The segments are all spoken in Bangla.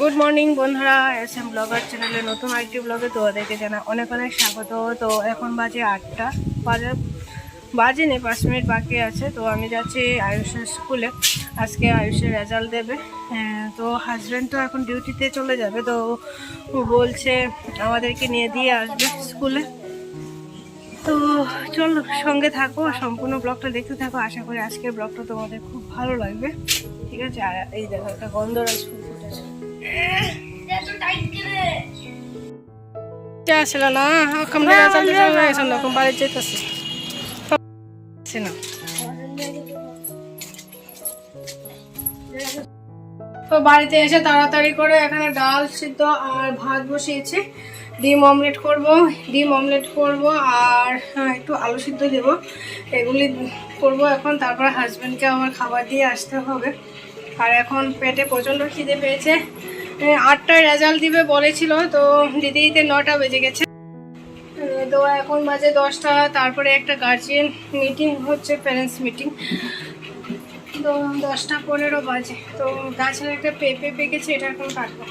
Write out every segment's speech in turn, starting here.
গুড মর্নিং বন্ধুরা। এস এম ব্লগার চ্যানেলে নতুন আরেকটি ব্লগে তোমাদেরকে জানা অনেক অনেক স্বাগত। তো এখন বাজে আটটা। বাজে বাজে নেই, পাঁচ মিনিট বাকি আছে। তো আমি যাচ্ছি আয়ুষের স্কুলে আজকে আয়ুষের রেজাল্ট দেবে। তো হাজব্যান্ড তো এখন ডিউটিতে চলে যাবে। তো বলছে আমাদেরকে নিয়ে দিয়ে আসবে স্কুলে তো চলো, সঙ্গে থাকো। সম্পূর্ণ ব্লগটা দেখতে থাকো। আশা করি আজকের ব্লগটা তোমাদের খুব ভালো লাগবে। ঠিক আছে? আর এই দেখো, একটা গন্ধরাজ আসছিল না? আমরা চলতে চলতে গেছে না বাড়ি যেতেছে না। তো বাড়িতে এসে তাড়াতাড়ি করে এখানে ডাল সিদ্ধ আর ভাত বসিয়েছি। ডিম অমলেট করব ডিম অমলেট করব আর হ্যাঁ, একটু আলু সিদ্ধ দেব। এগুলি করব এখন তারপর হাজব্যান্ডকে আমার খাবার দিয়ে আসতে হবে। আর এখন পেটে প্রচণ্ড খিদে পেয়েছে। আটটায় রেজাল্ট দিবে বলেছিল, তো দিতে দিতে নটা বেজে গেছে। তো এখন বাজে দশটা, তারপরে একটা গার্জিয়ান মিটিং হচ্ছে প্যারেন্টস মিটিং তো দশটা পনেরো বাজে, তো গাছের একটা পেঁপে পেকেছে, এটা এখন কাটবো।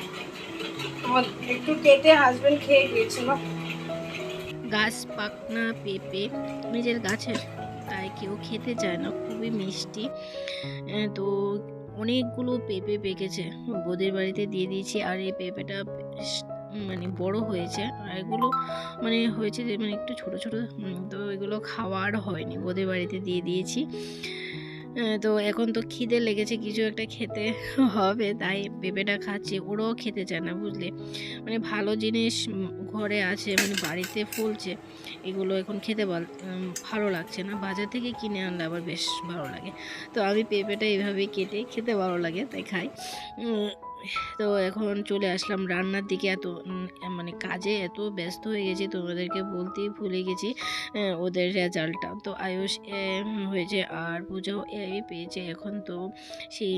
একটু কেটে হাজব্যান্ড খেয়ে গিয়েছিল। গাছ পাকনা পেঁপে, নিজের গাছের, তাই কেউ খেতে চায় না, খুবই মিষ্টি। তো অনেকগুলো পেঁপে পেকেছে। বোদের বাড়িতে দিয়ে দিয়েছি আর এই পেঁপেটা মানে বড় হয়েছে। আর এগুলো মানে হয়েছে যে মানে একটু ছোট ছোট তো এগুলো খাওয়ার হয়নি। বোদের বাড়িতে দিয়ে দিয়েছি। তো এখন তো খিদে লেগেছে, কিছু একটা খেতে হবে, তাই পেঁপেটা খাচ্ছে, ওরাও খেতে চায় না, বুঝলে? মানে ভালো জিনিস ঘরে আছে মানে বাড়িতে ফুলছে, এগুলো এখন খেতে ভাল- লাগছে না, বাজার থেকে কিনে আনলে আবার বেশ ভালো লাগে। তো আমি পেঁপেটা এইভাবে কেটে খেতে ভালো লাগে, তাই খাই। তো এখন চলে আসলাম রান্নার দিকে। এত মানে কাজে এত ব্যস্ত হয়ে গেছি, তোমাদেরকে বলতেই ভুলে গেছি ওদের রেজাল্টটা। তো আয়ুষ হয়েছে আর পূজাও এই পেয়েছে। এখন তো সেই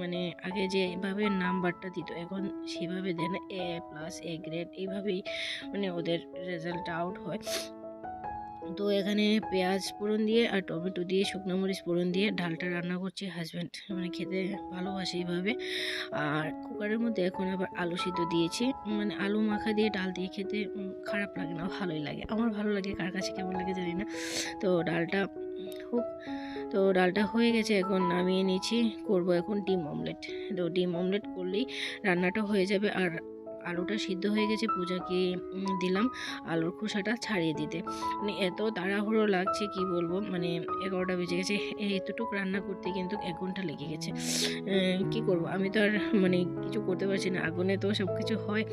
মানে আগে যে এভাবে নাম্বারটা দিত, এখন সেভাবে দেন এ, প্লাস এ, গ্রেড, এইভাবেই মানে ওদের রেজাল্ট আউট হয়। তো এখানে পেঁয়াজ ফোড়ন দিয়ে আর টমেটো দিয়ে, শুকনো মরিচ ফোড়ন দিয়ে ডালটা রান্না করছি হাজব্যান্ড মানে খেতে ভালোবাসে এইভাবে। আর কুকারের মধ্যে এখন আবার আলু সিদ্ধ দিয়েছি। মানে আলু মাখা দিয়ে ডাল দিয়ে খেতে খারাপ লাগে না, ভালোই লাগে। আমার ভালো লাগে, কার কাছে কেমন লাগে জানি না। তো ডালটা হোক, তো ডালটা হয়ে গেছে এখন, নামিয়ে নিয়েছি, করব এখন ডিম অমলেট তো ডিম অমলেট করলেই রান্নাটা হয়ে যাবে। আর আলুটা সিদ্ধ হয়ে গেছে, পূজাকে দিলাম আলুর খোসাটা ছাড়িয়ে দিতে। মানে এত তাড়াহুড়ো লাগছে, কি বলব? মানে এগারোটা বেজে গেছে এতটুকু রান্না করতে কিন্তু এক ঘণ্টা লেগে গেছে। কি করব? আমি তো আর মানে কিছু করতে পারছি না, আগুনে তো সব কিছু হয়।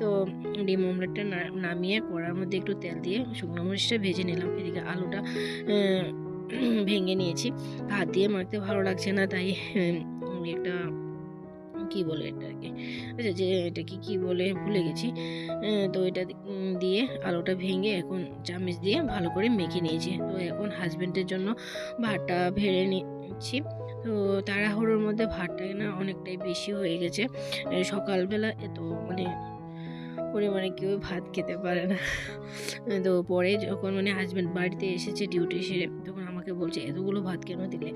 তো ডিম অমলেটটা নামিয়ে কড়ার মধ্যে একটু তেল দিয়ে শুকনো মরিচটা ভেজে নিলাম, এদিকে আলুটা ভেঙে নিয়েছি। হাত দিয়ে মাখতে ভালো লাগছে না, তাই একটা কি বলে এটাকে? আচ্ছা যে এটাকে কি বলে ভুলে গেছি। তো এটা দিয়ে আলুটা ভেঙে এখন চামচ দিয়ে ভালো করে মেখে নিয়েছি। তো এখন হাজব্যান্ডের জন্য ভাতটা ভেড়ে নিচ্ছি। তো তাড়াহুড়োর মধ্যে ভাতটা না অনেকটাই বেশি হয়ে গেছে। সকালবেলা এত মানে পরিমাণে কেউ ভাত খেতে পারে না। তো পরে যখন মানে হাজব্যান্ড বাড়িতে এসেছে ডিউটি সেরে, তখন আমাকে বলছে, এতগুলো ভাত কেন দিলে?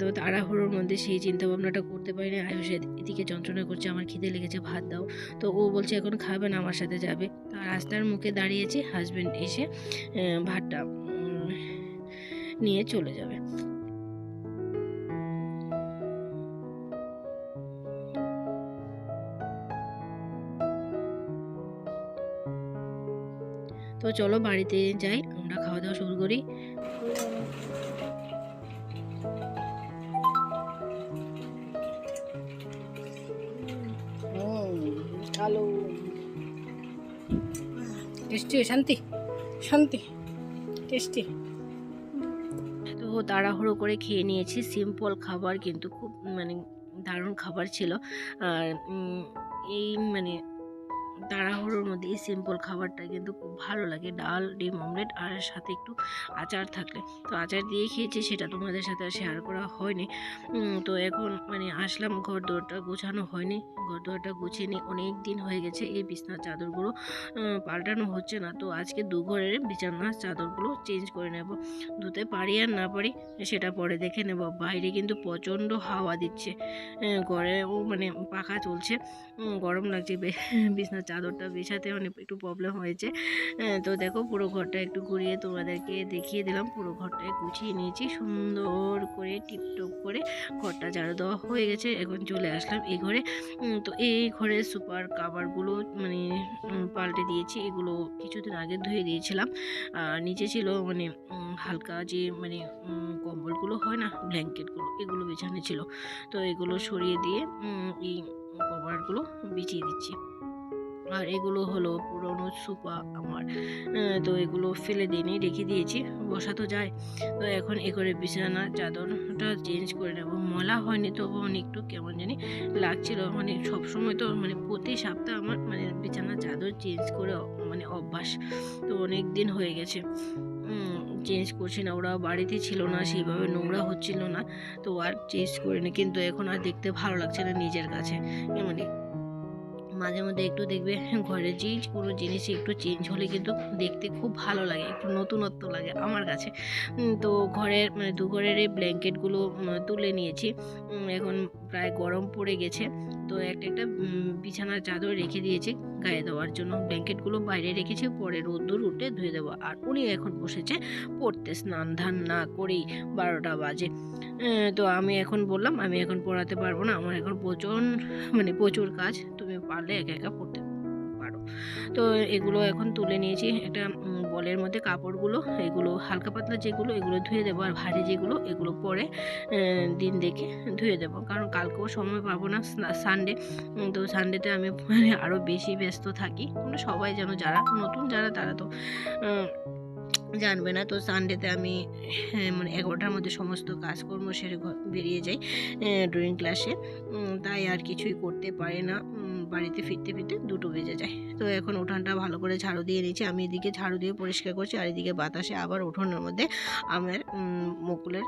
তো তাড়াহুড়োর মধ্যে সেই চিন্তা ভাবনাটা করতে পারি না আয়ুষ এদিকে যন্ত্রণা করছে, আমার খিদে লেগেছে, ভাত দাও। তো ও বলছে, এখন খাবে না, আমার সাথে যাবে। তো রাস্তার মুখে দাঁড়িয়েছে হাজব্যান্ড এসে ভাতটা নিয়ে চলে যাবে। তো চলো বাড়িতে যাই আমরা খাওয়া দাওয়া শুরু করি। আলু টেস্টি শান্তি শান্তি টেস্টি। তো তাড়াহুড়ো করে খেয়ে নিয়েছি সিম্পল খাবার কিন্তু খুব মানে দারুণ খাবার ছিল। আর এই মানে তাড়াহুড়োর মধ্যে এই সিম্পল খাবারটা কিন্তু খুব ভালো লাগে। ডাল, ডিম অমলেট আর সাথে একটু আচার থাকলে। তো আচার দিয়ে খেয়েছি, সেটা তোমাদের সাথে আর শেয়ার করা হয়নি। তো এখন মানে আসলাম, ঘর দোরটা গোছানো হয়নি। ঘর দোরটা গুছিয়ে নিই অনেক দিন হয়ে গেছে, এই বিছনার চাদরগুলো পাল্টানো হচ্ছে না। তো আজকে দু ঘরের বিছানার চাদরগুলো চেঞ্জ করে নেব। ধুতে পারি আর না পারি, সেটা পরে দেখে নেব। বাইরে কিন্তু প্রচণ্ড হাওয়া দিচ্ছে। ঘরেও মানে পাখা চলছে। গরম লাগছে বিছনার চাদরটা বিছাতে অনেক একটু প্রবলেম হয়েছে। তো দেখো পুরো ঘরটা একটু ঘুরিয়ে তোমাদেরকে দেখিয়ে দিলাম। পুরো ঘরটায় গুছিয়ে নিয়েছি, সুন্দর করে টিপটপ করে ঘরটা ঝাড়ু দেওয়া হয়ে গেছে। এখন চলে আসলাম এই ঘরে। তো এই ঘরের সুপার কাভারগুলো মানে পাল্টে দিয়েছি। এগুলো কিছুদিন আগে ধুয়ে দিয়েছিলাম। আর নিচে ছিল মানে হালকা যে মানে কম্বলগুলো হয় না, ব্ল্যাঙ্কেটগুলো, এগুলো বিছানে ছিল। তো এগুলো সরিয়ে দিয়ে এই কভারগুলো বিছিয়ে দিচ্ছি। আর এগুলো হলো পুরনো সুপা আমার। তো এগুলো ফেলে দিইনি, রেখে দিয়েছি, বসা তো যায়। তো এখন এ করে বিছানা, চাদরটা চেঞ্জ করে নেব। ময়লা হয়নি তবু একটু কেমন জানি লাগছিল। মানে সবসময় তো মানে প্রতি সপ্তাহে আমার মানে বিছানা, চাদর চেঞ্জ করে মানে অভ্যাস। তো অনেক দিন হয়ে গেছে। চেঞ্জ করছি না। ওরা বাড়িতে ছিল না, সেইভাবে নোংরা হচ্ছিল না। তো আর চেঞ্জ করিনি। কিন্তু এখন আর দেখতে ভালো লাগছে না নিজের কাছে। মানে মাঝে মধ্যে একটু দেখবে ঘরের যেই কোনো জিনিস একটু চেঞ্জ হলে কিন্তু দেখতে খুব ভালো লাগে, একটু নতুনত্ব লাগে আমার কাছে। তো ঘরের মানে দু ঘরের এই ব্ল্যাঙ্কেটগুলো তুলে নিয়েছি। এখন প্রায় গরম পড়ে গেছে। তো একটা একটা বিছানার চাদর রেখে দিয়েছি। গায়ে দেওয়ার জন্য ব্ল্যাঙ্কেটগুলো বাইরে রেখেছে, পরে রোদ্দুর উঠে ধুয়ে দেবো আর উনি এখন বসেছে পড়তে, স্নান ধান না করেই বারোটা বাজে। তো আমি এখন বললাম, আমি এখন পড়াতে পারব না। আমার এখন প্রচুর মানে প্রচুর কাজ। তুমি পারলে একা একা পড়তে তো এগুলো এখন তুলে নিয়েছি একটা বলের মধ্যে কাপড়গুলো এগুলো হালকা পাতলা যেগুলো এগুলো ধুয়ে দেবো আর ভারী যেগুলো এগুলো পরে দিন দেখে ধুয়ে দেবো। কারণ কালকেও সময় পাবো না সানডে তো সানডেতে আমি মানে আরও বেশি ব্যস্ত থাকি। তোমরা সবাই যেন যারা নতুন যারা তারা তো জানবে না। তো সানডেতে আমি হ্যাঁ, মানে এগারোটার মধ্যে সমস্ত কাজকর্ম সেরে বেরিয়ে যাই ড্রয়িং ক্লাসে তাই আর কিছুই করতে পারে না। বাড়িতে ফিরতে ফিরতে দুটো বেজে যায়। তো এখন উঠানটা ভালো করে ঝাড়ু দিয়ে নিয়েছি। আমি এদিকে ঝাড়ু দিয়ে পরিষ্কার করছি আর এদিকে বাতাসে আবার উঠোনের মধ্যে আমার মুকুলের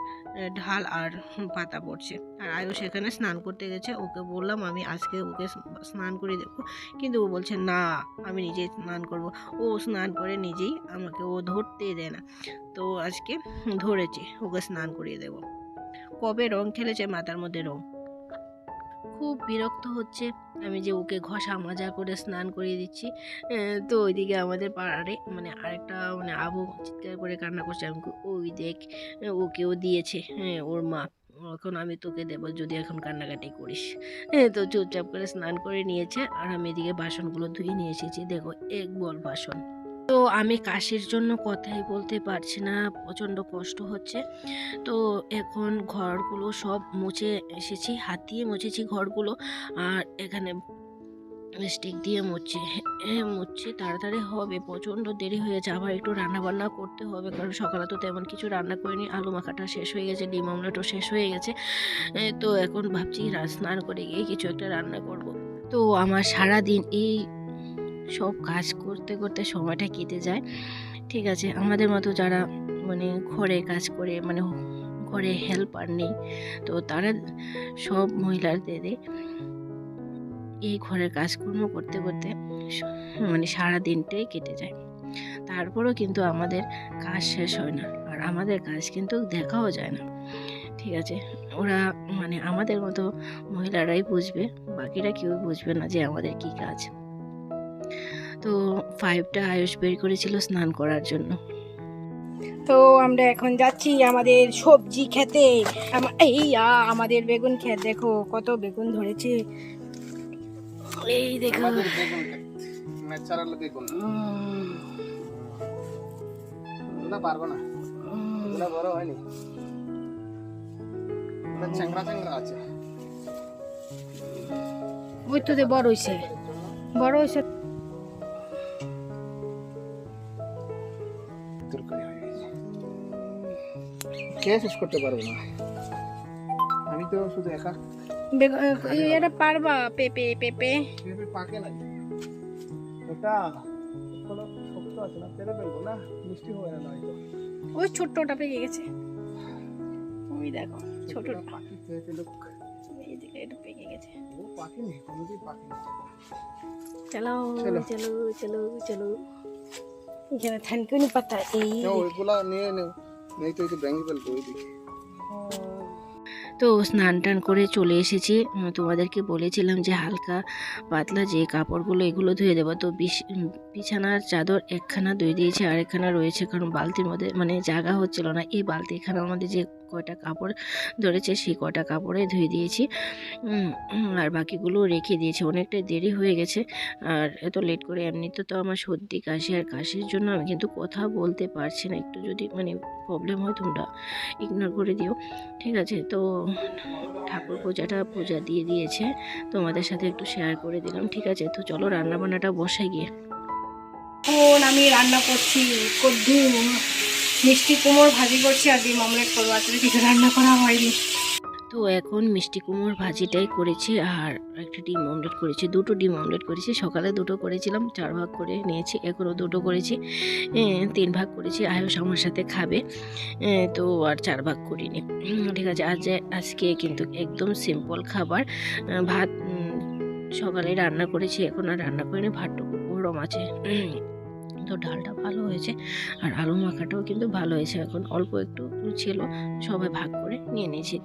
ঢাল আর পাতা পড়ছে। আর আয়ুষ সেখানে স্নান করতে গেছে। ওকে বললাম, আমি আজকে ওকে স্নান করে দেবো। কিন্তু ও বলছে, না, আমি নিজেই স্নান করব। ও স্নান করে নিজেই আমাকে ও ধরতে দেয় না। তো আজকে ধরেছে, ওকে স্নান করিয়ে দেব। কবে রং খেলেছে? মাথার মধ্যে রং। খুব বিরক্ত হচ্ছে। আমি যে ওকে ঘষা মাজা করে স্নান করিয়ে দিচ্ছি তো ওইদিকে আমাদের পাড়ারে মানে আরেকটা মানে আবু চিৎকার করে কান্না করছে। আমি ওই দেখ ওকেও দিয়েছে হ্যাঁ ওর মা। এখন আমি তোকে দেবো যদি এখন কান্নাকাটি করিস। হ্যাঁ, তো চুপচাপ করে স্নান করে নিয়েছে। আর আমি এদিকে বাসনগুলো ধুয়ে নিয়ে এসেছি। দেখো এক বল বাসন। তো আমি কাশির জন্য কথাই বলতে পারছি না, প্রচণ্ড কষ্ট হচ্ছে। তো এখন ঘরগুলো সব মুছে এসেছি, হাত দিয়ে মুছেছি ঘরগুলো, আর এখানে স্টিক দিয়ে মুছছি হ্যাঁ মুছছি তাড়াতাড়ি হবে, প্রচণ্ড দেরি হয়েছে আবার একটু রান্না বান্না করতে হবে, কারণ সকালে তো তেমন কিছু রান্না করিনি, আলু মাখাটা শেষ হয়ে গেছে, ডিম অমলেটও শেষ হয়ে গেছে তো এখন ভাবছি স্নান করে গিয়ে কিছু একটা রান্না করব। তো আমার সারা দিন এই সব কাজ করতে করতে সময়টা কেটে যায়। ঠিক আছে, আমাদের মতো যারা মানে ঘরে কাজ করে মানে ঘরে হেল্পার নেই, তো তারা সব মহিলাদের এই ঘরের কাজকর্ম করতে করতে মানে সারা দিনটাই কেটে যায়। তারপরেও কিন্তু আমাদের কাজ শেষ হয় না, আর আমাদের কাজ কিন্তু দেখাও যায় না। ঠিক আছে, ওরা মানে আমাদের মতো মহিলারাই বুঝবে, বাকিরা কেউ বুঝবে না যে আমাদের কি কাজ। তো ফাইভটা আয়ুষ বের করেছিল স্নান করার জন্য। তো আমরা এখন যাচ্ছি আমাদের সবজি খেতে। এই আমাদের বেগুন ক্ষেত দেখো কত বেগুন ধরেছে। এই দেখো। ন্যাচারাল বেগুন। না পারব না। এগুলো বড় হয়নি। আছে। ওই তো বড় হইছে। বড় হইছে খেয়ে শেষ করতে পারব না। আমি তো শুধু একা। এটা পারবা? পেঁপে পেঁপে পেঁপে পাকে না এটা কোনো শক্ত আছে না? পেরে ফেলব না? মিষ্টি হবে না নয়তো ওই ছোট্টটা পেকে গেছে। ওই দেখো ছোটটা। ছোটটা পাখি খেয়েছে লোক। এই দিকে পেকে গেছে। ও পাখি নেই কোনোদিন পাখি নেই চলো। চলো। চলো চলো। এখানে থানকুনি পাতা এই ওইগুলা নিয়ে নেও। তো স্নান টান করে চলে এসেছি। তোমাদেরকে বলেছিলাম যে হালকা পাতলা যে কাপড়গুলো এগুলো ধুয়ে দেবো। তো বিছ- বিছানার চাদর একখানা ধুয়ে দিয়েছে আর একখানা রয়েছে, কারণ বালতির মধ্যে মানে জায়গা হচ্ছিল না। এই বালতি এখানে আমাদের যে কয়টা কাপড় ধরেছে সেই কটা কাপড়ে ধুয়ে দিয়েছি। আর বাকিগুলো রেখে দিয়েছি। অনেকটা দেরি হয়ে গেছে। আর এত লেট করে এমনিতে তো তো আমার সর্দি, কাশি আর কাশির জন্য আমি কিন্তু কথা বলতে পারছি না। একটু যদি মানে প্রবলেম হয় তোমরা ইগনোর করে দিও। ঠিক আছে? তো ঠাকুর পূজাটা, পূজা দিয়ে দিয়েছে। তোমাদের সাথে একটু শেয়ার করে দিলাম। ঠিক আছে? তো চলো রান্না বান্নাটা বসে গিয়ে। এখন আমি রান্না করছি কদ্দু মিষ্টি কুমোর ভাজি করছি, আর ডিম অমলেট করব। আসলে কিছু রান্না করা হয়নি। তো এখন মিষ্টি কুমড়োর ভাজিটাই করেছি, আর একটা ডিম অমলেট করেছি, দুটো ডিম অমলেট করেছি। সকালে দুটো করেছিলাম, চার ভাগ করে নিয়েছি, এখনও দুটো করেছি। তিন ভাগ করেছি, আয়ুষ আমার সাথে খাবে। তো আর চার ভাগ করিনি। ঠিক আছে, আজ আজকে কিন্তু একদম সিম্পল খাবার। ভাত সকালে রান্না করেছি, এখন আর রান্না করিনি, ভাতটুকু গরম আছে। উম, তো ডালটা ভালো হয়েছে। আর আলু মাখাটাও কিন্তু ভালো হয়েছে। এখন অল্প একটু ছিল সবাই ভাগ করে নিয়ে নিয়েছি।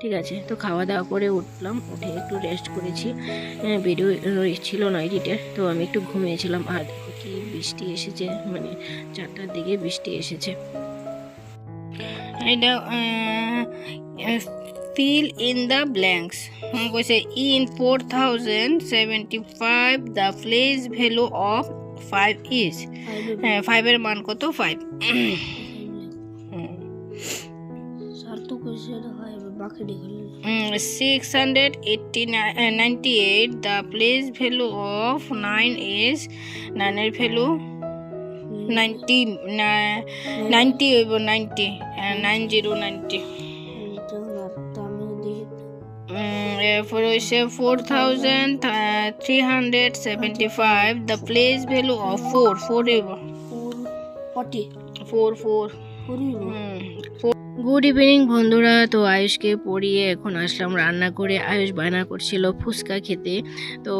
ঠিক আছে তো খাওয়া দাওয়া করে উঠলাম উঠে একটু রেস্ট করেছি। হ্যাঁ, ভিডিও ছিল না এডিটের তো আমি একটু ঘুমিয়েছিলাম। আর কি বৃষ্টি এসেছে মানে চারটার দিকে বৃষ্টি এসেছে। এটা ফিল ইন দ্য ব্ল্যাঙ্কস কইছে in four thousand seventy five the place value of five is হ্যাঁ ফাইভের মান কত? Five six hundred eighty ninety eight the place value of nine is নাইনের value ninety ninety ninety nine zero ninety এরপর হয়েছে four thousand three hundred seventy five the place value of four four four four good evening বন্ধুরা। তো আয়ুষকে পড়িয়ে এখন আসলাম রান্না করে। আয়ুষ বায়না করছিল ফুচকা খেতে। তো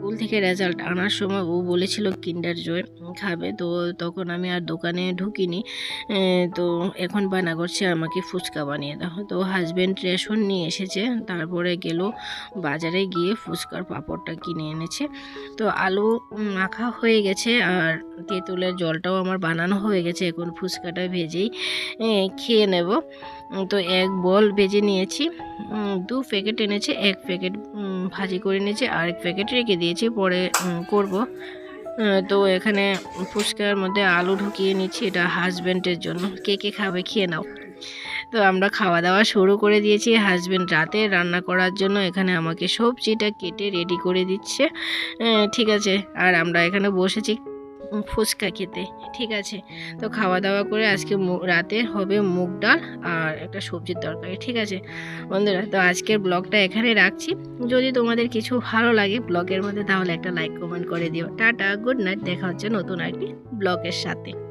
স্কুল থেকে রেজাল্ট আনার সময় ও বলেছিল কিন্ডার জয় খাবে। তো তখন আমি আর দোকানে ঢুকিনি। তো এখন বায়না করছে আমাকে ফুচকা বানিয়ে দাও। তো হাজব্যান্ড রেশন নিয়ে এসেছে। তারপরে গেল বাজারে গিয়ে ফুচকার পাঁপড়টা কিনে এনেছে। তো আলু মাখা হয়ে গেছে আর তেঁতুলের জলটাও আমার বানানো হয়ে গেছে। এখন ফুচকাটা ভেজেই খেয়ে নেব। তো এক বল ভেজে নিয়েছি। দু প্যাকেট এনেছে, এক প্যাকেট ভাজি করে নিয়েছি আর এক প্যাকেট রেখে দিয়েছি পরে করব। তো এখানে ফুচকার মধ্যে আলু ঢুকিয়ে নিচ্ছি, এটা হাজব্যান্ডের জন্য। কে কে খাবে খেয়ে নাও। তো আমরা খাওয়া দাওয়া শুরু করে দিয়েছি। হাজব্যান্ড রাতে রান্না করার জন্য এখানে আমাকে সবজিটা কেটে রেডি করে দিচ্ছে। ঠিক আছে, আর আমরা এখানে বসেছি ফুচকা খেতে, ঠিক আছে? তো খাওয়া দাওয়া করে আজকে রাতে হবে মুগ ডাল আর একটা সবজির তরকারি, ঠিক আছে? বন্ধুরা, তো আজকের ব্লগটা এখানে রাখছি। যদি তোমাদের কিছু ভালো লাগে ব্লগের মধ্যে, তাহলে একটা লাইক কমেন্ট করে দিও। টাটা গুড নাইট দেখা হচ্ছে নতুন একটি ব্লগের সাথে।